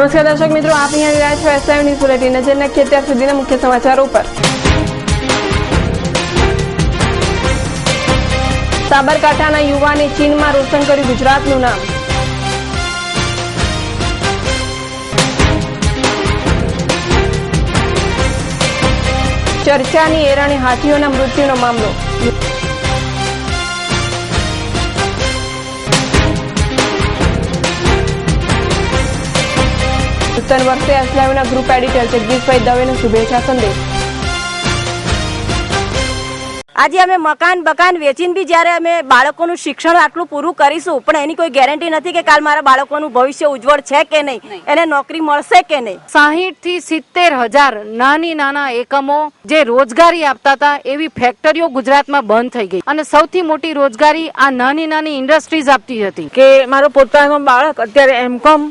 નમસ્કાર દર્શક મિત્રો, આપ અહીંયા રહ્યા છો એસઆઈ ન્યૂઝ બુલેટિન નજર નાખીએ અત્યાર સુધીના મુખ્ય સમાચારો પર સાબરકાંઠાના યુવાને ચીનમાં રોશન કર્યું ગુજરાતનું નામ. ચર્ચાની એરણે હાથીઓના મૃત્યુનો મામલો. નૂતન વર્ષે એસલાઈવના ગ્રુપ એડિટર જગદીશભાઈ દવેનો શુભેચ્છા સંદેશ. આજે અમે મકાન બકાન વેચીને બી જ્યારે અમે બાળકોનું શિક્ષણ આટલું પૂરું કરીશું પણ એની કોઈ ગેરંટી નથી કે કાલ મારા બાળકોનું ભવિષ્ય ઉજ્જવળ છે કે નહીં. એને નોકરી મળશે કે નહીં? સાહીઠથી સિત્તેર હજાર નાની નાના એકમો જે રોજગારી આપતા હતા એવી ફેક્ટરીઓ ગુજરાતમાં બંધ થઈ ગઈ. અને સૌથી મોટી રોજગારી આ નાની નાની ઇન્ડસ્ટ્રીઝ આપતી હતી. કે મારો પોતાનો બાળક અત્યારે MCom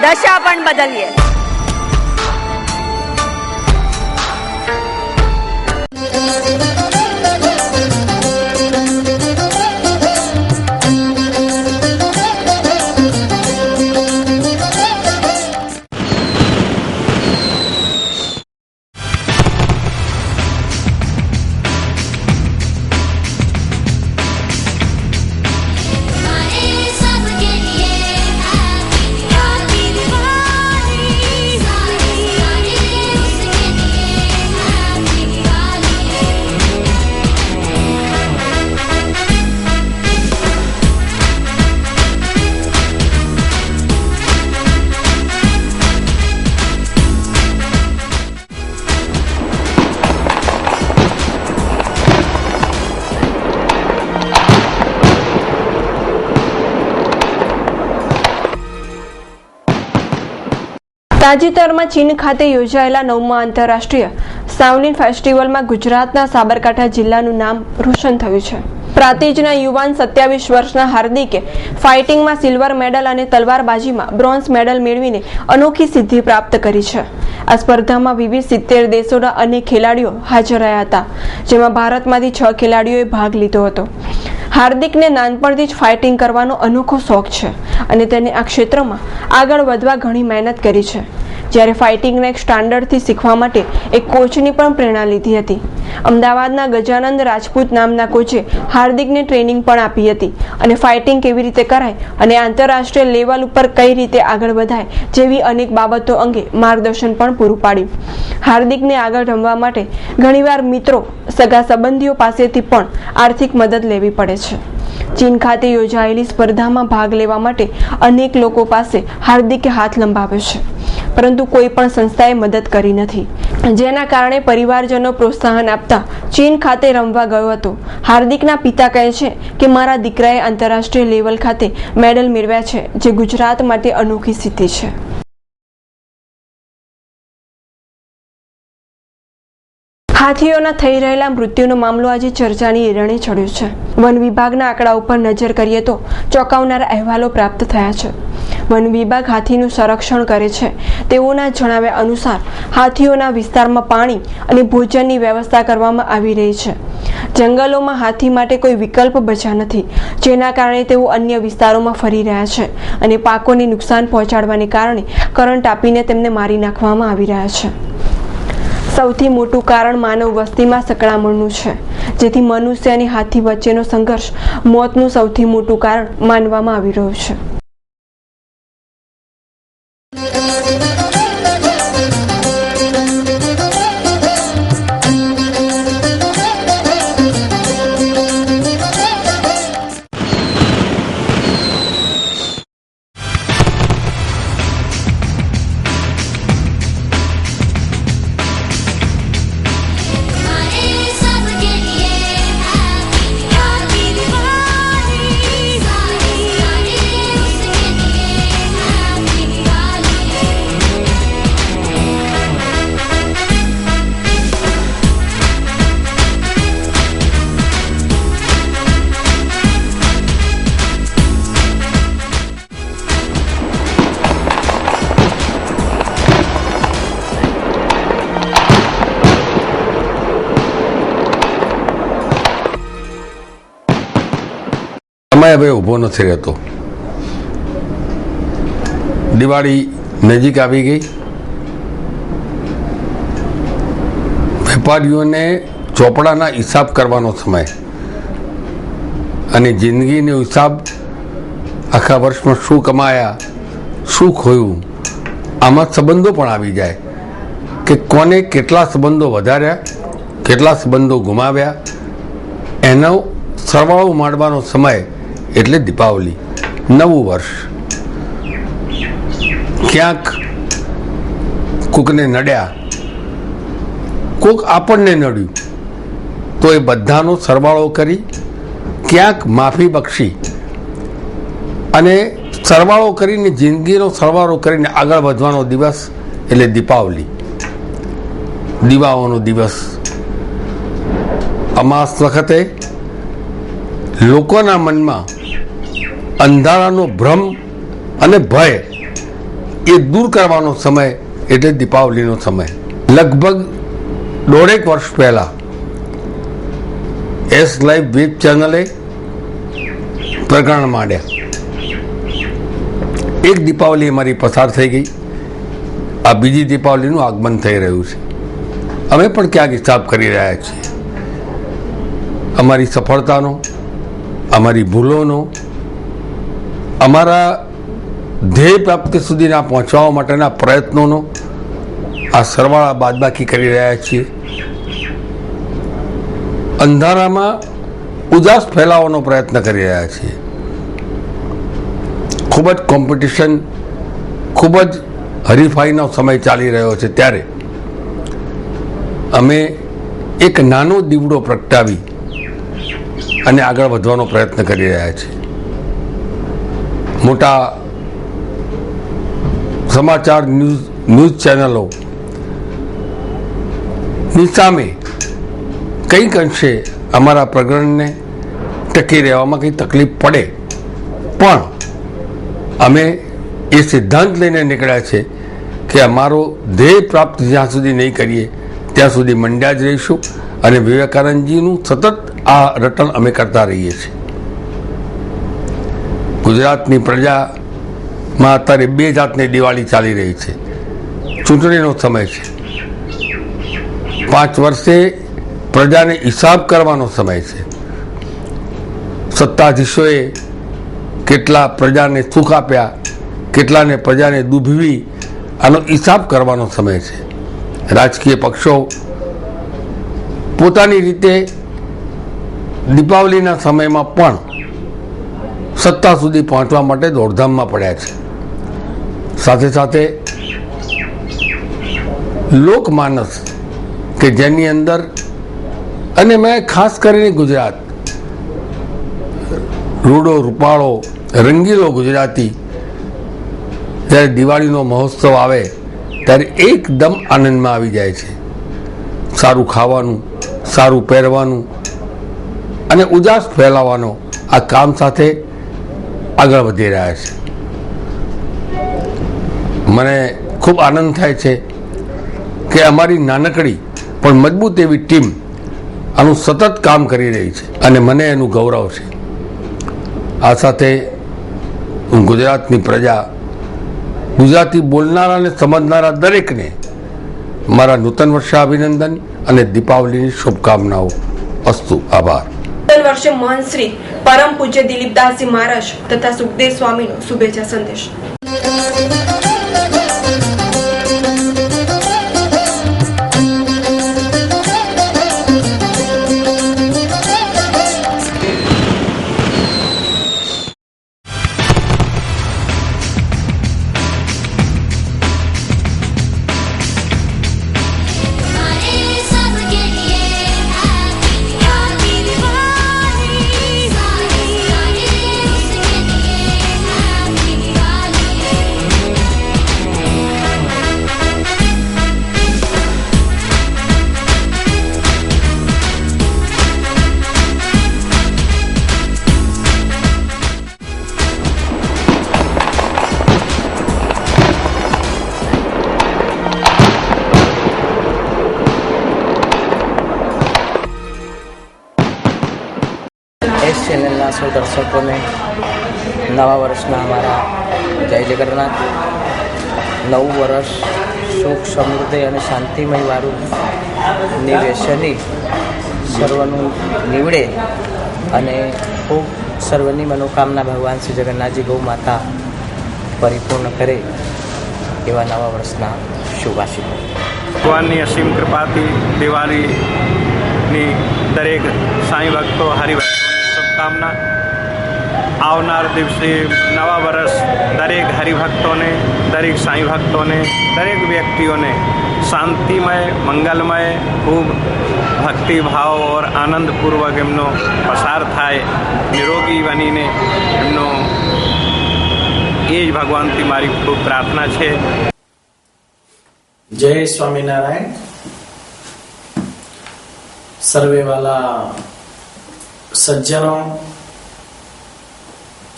દશા પણ બદલીએ તાજેતરમાં ચીન ખાતે યોજાયેલા નવમા આંતરરાષ્ટ્રીય સાવલિન ફેસ્ટિવલમાં ગુજરાતના સાબરકાંઠા જિલ્લાનું નામ રોશન થયું છે. પ્રાતિજના યુવાન સત્યાવીસ વર્ષના હાર્દિકે ફાઇટિંગમાં સિલ્વર મેડલ અને તલવારબાજીમાં બ્રોન્ઝ મેડલ મેળવીને અનોખી સિદ્ધિ પ્રાપ્ત કરી છે. આ સ્પર્ધામાં વિવિધ સિત્તેર દેશોના અનેક ખેલાડીઓ હાજર રહ્યા હતા, જેમાં ભારતમાંથી છ ખેલાડીઓએ ભાગ લીધો હતો. હાર્દિકને નાનપણથી જ ફાઇટિંગ કરવાનો અનોખો શોખ છે અને તેને આ ક્ષેત્રમાં આગળ વધવા ઘણી મહેનત કરી છે. જ્યારે ફાઇટિંગના એક સ્ટાન્ડર્ડથી શીખવા માટે એક કોચની પણ પ્રેરણા લીધી હતી. અમદાવાદના ગજાનંદ રાજપૂત નામના કોચે હાર્દિકને ટ્રેનિંગ પણ આપી હતી અને ફાઇટિંગ કેવી રીતે કરાય અને આંતરરાષ્ટ્રીય લેવલ ઉપર કઈ રીતે આગળ વધાય જેવી અનેક બાબતો અંગે માર્ગદર્શન પણ પૂરું પાડ્યું. હાર્દિકને આગળ રમવા માટે ઘણીવાર મિત્રો, સગા સંબંધીઓ પાસેથી પણ આર્થિક મદદ લેવી પડે છે. ચીન ખાતે યોજાયેલી સ્પર્ધામાં ભાગ લેવા માટે અનેક લોકો પાસે હાર્દિકે હાથ લંબાવ્યો છે. પરંતુ કોઈ પણ સંસ્થાએ મદદ કરી નથી. જેના કારણે પરિવારજનો પ્રોત્સાહન આપતા ચીન ખાતે રમવા ગયો હતો. હાર્દિકના પિતા કહે છે કે, મારા દીકરાએ આંતરરાષ્ટ્રીય લેવલ ખાતે મેડલ મેળવ્યા છે, જે ગુજરાત માટે અનોખી સિદ્ધિ છે. હાથીઓના થઈ રહેલા મૃત્યુનો મામલો આજે ચર્ચાની એરણે ચડ્યો છે. વન વિભાગના આંકડા ઉપર નજર કરીએ તો ચોંકાવનારા અહેવાલો પ્રાપ્ત થયા છે. વન વિભાગ હાથીનું સંરક્ષણ કરે છે. તેઓના જણાવ્યા અનુસાર, હાથીઓના વિસ્તારમાં પાણી અને ભોજનની વ્યવસ્થા કરવામાં આવી રહી છે. જંગલોમાં હાથી માટે કોઈ વિકલ્પ બચ્યા નથી, જેના કારણે તેઓ અન્ય વિસ્તારોમાં ફરી રહ્યા છે અને પાકોને નુકસાન પહોંચાડવાને કારણે કરંટ આપીને તેમને મારી નાખવામાં આવી રહ્યા છે. સૌથી મોટું કારણ માનવ વસ્તીમાં સંકળામણનું છે, જેથી મનુષ્ય અને હાથી વચ્ચેનો સંઘર્ષ મોતનું સૌથી મોટું કારણ માનવામાં આવી રહ્યું છે. સમય હવે ઊભો નથી રહેતો. દિવાળી નજીક આવી ગઈ. વેપારીઓને ચોપડાના હિસાબ કરવાનો સમય અને જિંદગીનો હિસાબ આખા વર્ષમાં શું કમાયા, શું ખોયું, આમાં સંબંધો પણ આવી જાય કે કોને કેટલા સંબંધો વધાર્યા, કેટલા સંબંધો ગુમાવ્યા, એનો સરવાળો માંડવાનો સમય એટલે દીપાવલી, નવું વર્ષ. ક્યાંક કોકને નડ્યા, કોક આપણને નડ્યું તો એ બધાનો સરવાળો કરી ક્યાંક માફી બક્ષી અને સરવાળો કરીને, જિંદગીનો સરવાળો કરીને આગળ વધવાનો દિવસ એટલે દીપાવલી. દીવાઓનો દિવસ. અમાસ વખતે લોકોના મનમાં અંધારાનો ભ્રમ અને ભય એ દૂર કરવાનો સમય એટલે દીપાવલીનો સમય. લગભગ દોઢેક વર્ષ પહેલાં એસ લાઈવ વેબ ચેનલે પ્રકરણ માંડ્યા. એક દીપાવલી અમારી પસાર થઈ ગઈ. આ બીજી દીપાવલીનું આગમન થઈ રહ્યું છે. અમે પણ ક્યાંક હિસાબ કરી રહ્યા છીએ. અમારી સફળતાનો, અમારી ભૂલોનો અમારા ધ્યેય પ્રાપ્તિ સુધીના પહોંચવા માટેના પ્રયત્નોનો આ સરવાળા બાદબાકી કરી રહ્યા છીએ. અંધારામાં ઉદાસ ફેલાવવાનો પ્રયત્ન કરી રહ્યા છીએ. ખૂબ જ કોમ્પિટિશન ખૂબ જ હરીફાઈનો સમય ચાલી રહ્યો છે ત્યારે અમે એક નાનો દીવડો પ્રગટાવી અને આગળ વધવાનો પ્રયત્ન કરી રહ્યા છીએ. મોટા સમાચાર ન્યૂઝ ન્યૂઝ ચેનલો ની સામે કંઈક અંશે અમારા પ્રકરણને ટકી રહેવામાં કંઈ તકલીફ પડે. પણ અમે એ સિદ્ધાંત લઈને નીકળ્યા છે કે અમારો ધ્યેય પ્રાપ્ત જ્યાં સુધી નહીં કરીએ, ત્યાં સુધી મંડ્યા જ રહીશું અને વિવેકાનંદજીનું સતત આ રટણ અમે કરતા રહીએ છીએ. ગુજરાતની પ્રજામાં અત્યારે બે જાતની દિવાળી ચાલી રહી છે. ચૂંટણીનો સમય છે. પાંચ વર્ષે પ્રજાને હિસાબ કરવાનો સમય છે. સત્તાધીશોએ કેટલા પ્રજાને સુખ આપ્યા, કેટલાને પ્રજાને દુભવી, આનો હિસાબ કરવાનો સમય છે. રાજકીય પક્ષો પોતાની રીતે દીપાવલીના સમયમાં પણ સત્તા સુધી પહોંચવા માટે દોડધામમાં પડ્યા છે. સાથે સાથે લોકમાનસ કે જેની અંદર અને મેં ખાસ કરીને ગુજરાત, રૂડો, રૂપાળો, રંગીલો ગુજરાતી જ્યારે દિવાળીનો મહોત્સવ આવે ત્યારે એકદમ આનંદમાં આવી જાય છે. સારું ખાવાનું, સારું પહેરવાનું અને ઉજાસ ફેલાવવાનો આ કામ સાથે આગળ વધી રહ્યા છે. મને ખૂબ આનંદ થાય છે કે અમારી નાનકડી પણ મજબૂત એવી ટીમ આનું સતત કામ કરી રહી છે અને મને એનું ગૌરવ છે. આ સાથે હું ગુજરાતની પ્રજા, ગુજરાતી બોલનારા અને સમજનારા દરેકને મારા નૂતન વર્ષા અભિનંદન અને દીપાવલીની શુભકામનાઓ. અસ્તુ, આભાર. વર્ષે મહંત પરમ પૂજ્ય દિલીપદાસજી મહારાજ તથા સુખદેવ સ્વામીનો શુભેચ્છા સંદેશ. સૌ દર્શકોને નવા વર્ષના અમારા જય જગન્નાથ. નવું વર્ષ સુખ, સમૃદ્ધિ અને શાંતિમય વાળું નિવેશની સર્વનું નીવડે અને ખૂબ સર્વની મનોકામના ભગવાન શ્રી જગન્નાથજી ગૌ માતા પરિપૂર્ણ કરે એવા નવા વર્ષના શુભાશીર્વાદ. ભગવાનની અસીમ કૃપાથી દિવાળીની દરેક સાંઈ ભક્તો હરિભક્તોને શુભકામના. આવનાર દિવસે નવા વર્ષ દરેક હરિભક્તોને, દરેક સાંઈ ભક્તોને, દરેક વ્યક્તિઓને શાંતિમય, મંગલમય, ખૂબ ભક્તિભાવ ઓર આનંદપૂર્વક એમનો પસાર થાય, નિરોગી બનીને એમનો એ જ ભગવાનથી મારી ખૂબ પ્રાર્થના છે. જય સ્વામિનારાયણ. સર્વેવાલા सज्जनों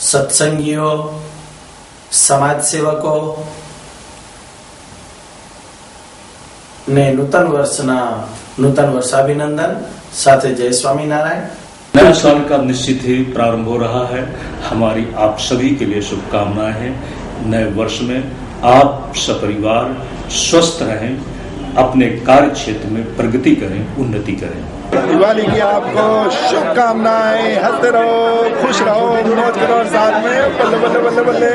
सत्संगियों समाज सेवको ने नूतन વર્ષના નૂતન વર્ષાભિનંદન સાથે જય સ્વામિનારાયણ नया साल का निश्चित ही प्रारंभ हो रहा है हमारी आप सभी के लिए शुभकामनाएं हैं नए वर्ष में आप सपरिवार स्वस्थ रहें अपने कार्य क्षेत्र में प्रगति करें उन्नति करें दिवाली की आपको शुभकामनाएँ, हँसते रहो, खुश रहो, मौज करो और साथ में बल्ले बल्ले बल्ले बल्ले।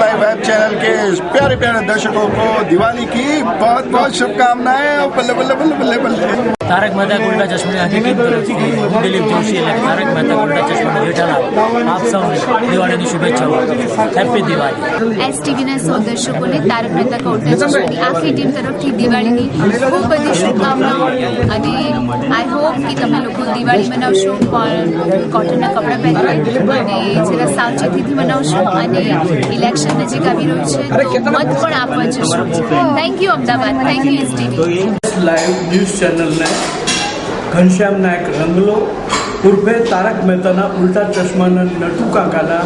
लाइव वेब चैनल के प्यारे प्यारे दर्शकों को दिवाली की बहुत बहुत शुभकामनाएँ और बल्ले बल्ले बल्ले बल्ले बल्ले। તારક મહેતા ઉલ્ટા ચશ્માની હકીકત તરફથી હું દિલીપ જોશી એટલે તારક મહેતા ઉલ્ટા ચશ્માના હેઠળ આપ સૌને દિવાળીની શુભેચ્છાઓ હેપી દિવાળી એસટીવીના સૌ દર્શકોને તારક મહેતા કા ચશ્માની આખી ટીમ તરફથી દિવાળીની ખૂબ બધી શુભકામનાઓ. અને આઈ હોપ કે તમે લોકો દિવાળી મનાવશો, પણ કોટનના કપડાં પહેરીને અને જરા સાવચેતીથી મનાવશો અને ઇલેક્શન નજીક આવી રહ્યું છે, તો મત પણ આપવા જશો. Thank you Ahmedabad. Thank you STV live news ચેનલને ઘનશ્યામ નાયક રંગલો, ઉર્ફે તારક મહેતાના ઉલટા ચશ્માના નટુ કાકાના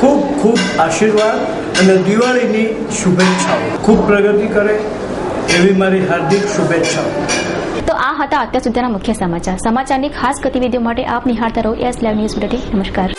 ખૂબ ખૂબ આશીર્વાદ અને દિવાળીની શુભેચ્છાઓ. ખૂબ પ્રગતિ કરે એવી મારી હાર્દિક શુભેચ્છાઓ. તો આ હતા અત્યાર સુધીના મુખ્ય સમાચાર. સમાચારની ખાસ ગતિવિધિઓ માટે આપ નિહાળતા રહો એસ લાઈવ ન્યૂઝ બુલેટિન નમસ્કાર.